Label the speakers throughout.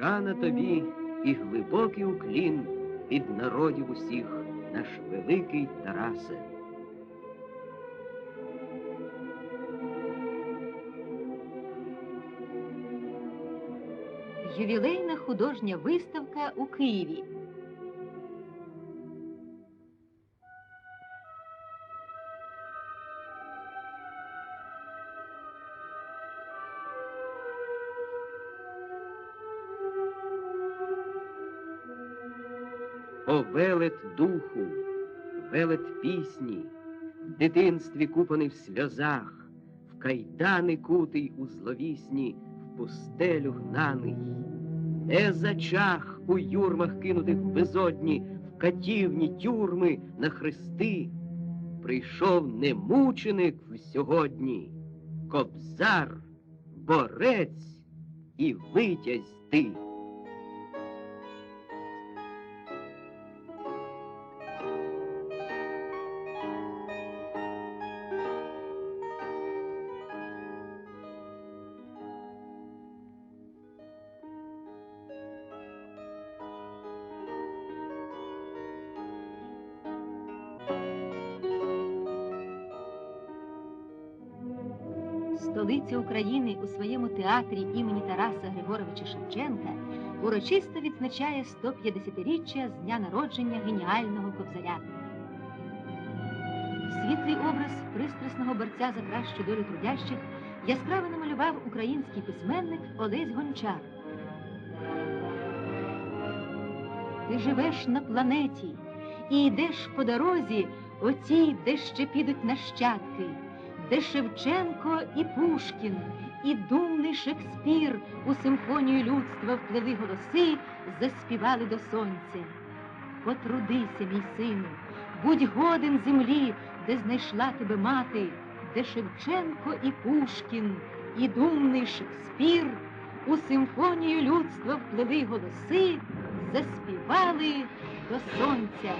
Speaker 1: шана тобі і глибокий уклін від народів усіх, наш великий Тарасе.
Speaker 2: Ювілейна художня виставка у Києві.
Speaker 1: О велет духу, велет пісні, в дитинстві купаний в сльозах, в кайдани кутий у зловісні, в пустелю гнаний, не зачах у юрмах кинутих в безодні, в катівні тюрми на хрести, прийшов не мученик сьогодні, кобзар, борець і витязь ти.
Speaker 2: Столиця України у своєму театрі імені Тараса Григоровича Шевченка урочисто відзначає 150-річчя з дня народження геніального кобзаря. Світлий образ пристрасного борця за кращу долю трудящих яскраво намалював український письменник Олесь Гончар. Ти живеш на планеті і йдеш по дорозі, оцій, де ще підуть нащадки де Шевченко і Пушкін, і думний Шекспір у симфонію людства вплели голоси, заспівали до сонця. Потрудися, мій сину, будь годен землі, де знайшла тебе мати, де Шевченко і Пушкін, і думний Шекспір у симфонію людства вплели голоси, заспівали до сонця.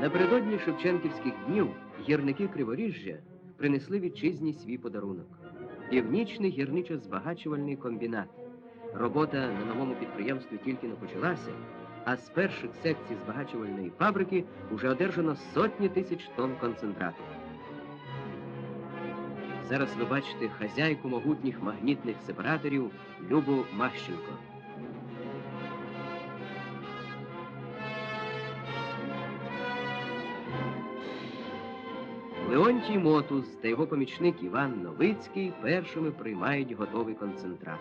Speaker 1: Напередодні Шевченківських днів гірники Криворіжжя принесли вітчизні свій подарунок. Північний гірничо-збагачувальний комбінат. Робота на новому підприємстві тільки не почалася, а з перших секцій збагачувальної фабрики вже одержано сотні тисяч тонн концентрату. Зараз ви бачите хазяйку могутніх магнітних сепараторів Любу Мащенко. Леонтій Мотус та його помічник Іван Новицький першими приймають готовий концентрат.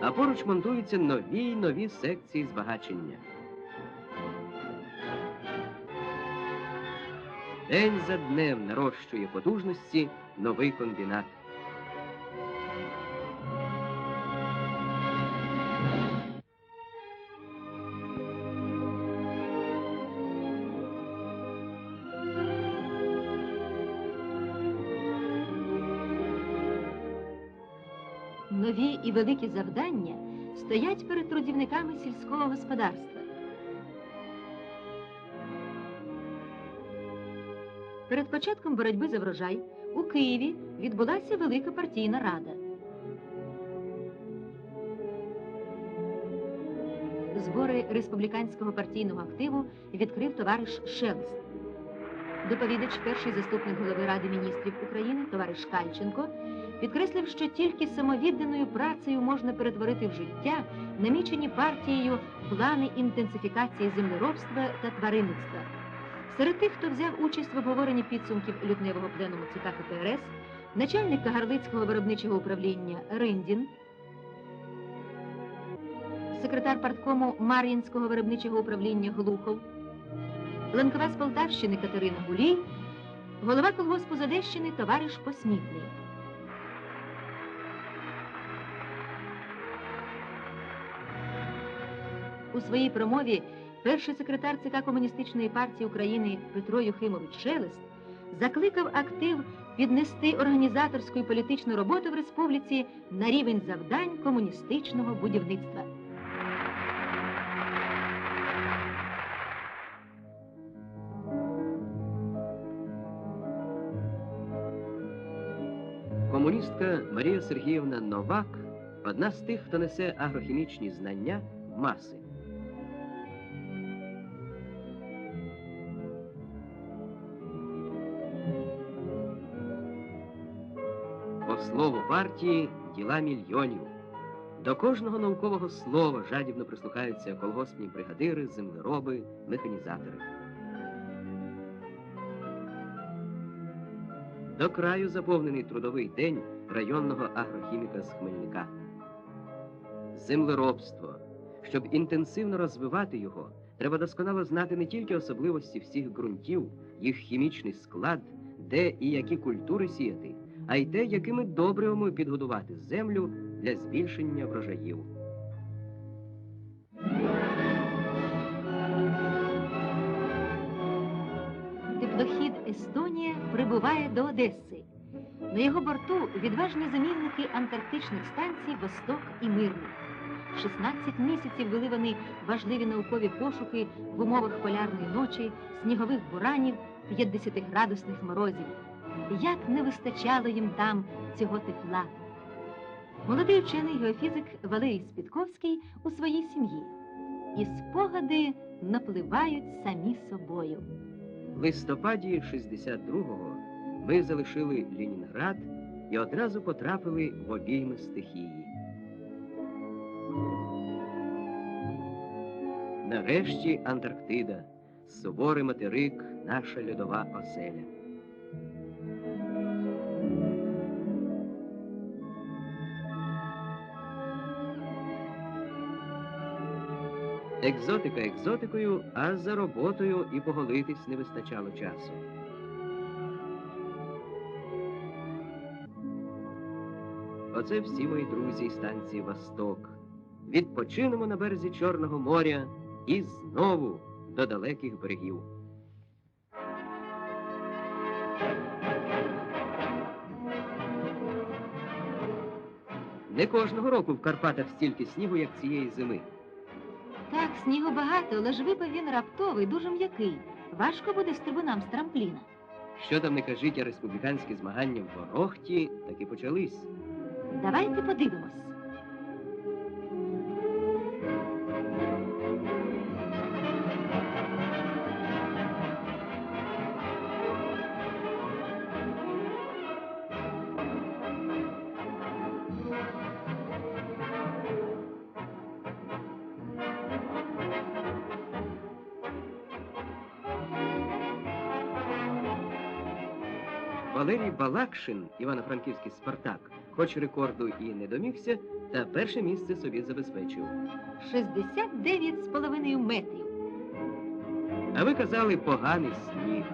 Speaker 1: А поруч монтуються нові й нові секції збагачення. День за днем нарощує потужності новий комбінат.
Speaker 2: Нові і великі завдання стоять перед трудівниками сільського господарства. Перед початком боротьби за врожай у Києві відбулася велика партійна рада. Збори республіканського партійного активу відкрив товариш Шелест. Доповідач, перший заступник голови Ради міністрів України, товариш Кальченко, підкреслив, що тільки самовідданою працею можна перетворити в життя намічені партією плани інтенсифікації землеробства та тваринництва. Серед тих, хто взяв участь в обговоренні підсумків лютневого пленуму ЦК КПРС, начальник Кагарлицького виробничого управління Риндін, секретар парткому Мар'їнського виробничого управління Глухов, Ленкова з Полтавщини Катерина Гулій, голова колгоспу з Одещини товариш Посмітний. У своїй промові перший секретар ЦК Комуністичної партії України Петро Юхимович Шелест закликав актив піднести організаторську і політичну роботу в республіці на рівень завдань комуністичного будівництва.
Speaker 1: Комуністка Марія Сергіївна Новак одна з тих, хто несе агрохімічні знання маси. По слову партії діла мільйонів. До кожного наукового слова жадібно прислухаються колгоспні бригадири, землероби, механізатори. До краю заповнений трудовий день районного агрохіміка з Хмельника. Землеробство. Щоб інтенсивно розвивати його, треба досконало знати не тільки особливості всіх ґрунтів, їх хімічний склад, де і які культури сіяти, а й те, якими добривами підгодувати землю для збільшення врожаїв.
Speaker 2: Теплохід Естонія прибуває до Одеси. На його борту відважні замінники антарктичних станцій Восток і Мирний. 16 місяців вели вони важливі наукові пошуки в умовах полярної ночі, снігових буранів, 50-градусних морозів. Як не вистачало їм там цього тепла. Молодий вчений геофізик Валерій Спітковський у своїй сім'ї. І спогади напливають самі собою.
Speaker 1: В листопаді 62-го ми залишили Ленінград і одразу потрапили в обійми стихії. Нарешті Антарктида, суворий материк, наша льодова оселя. Екзотика екзотикою, а за роботою і поголитись не вистачало часу. Оце всі мої друзі із станції Восток. Відпочинемо на березі Чорного моря і знову до далеких берегів. Не кожного року в Карпатах стільки снігу, як цієї зими.
Speaker 2: Так, снігу багато, але ж випав він раптовий, дуже м'який. Важко буде стрибунам з трампліна.
Speaker 1: Що там не кажіть, а республіканські змагання в Ворохті таки почались.
Speaker 2: Давайте подивимось.
Speaker 1: Валерій Балакшин, Івано-Франківський Спартак, хоч рекорду і не домігся, та перше місце собі забезпечив.
Speaker 2: 69,5 метрів.
Speaker 1: А ви казали поганий сніг.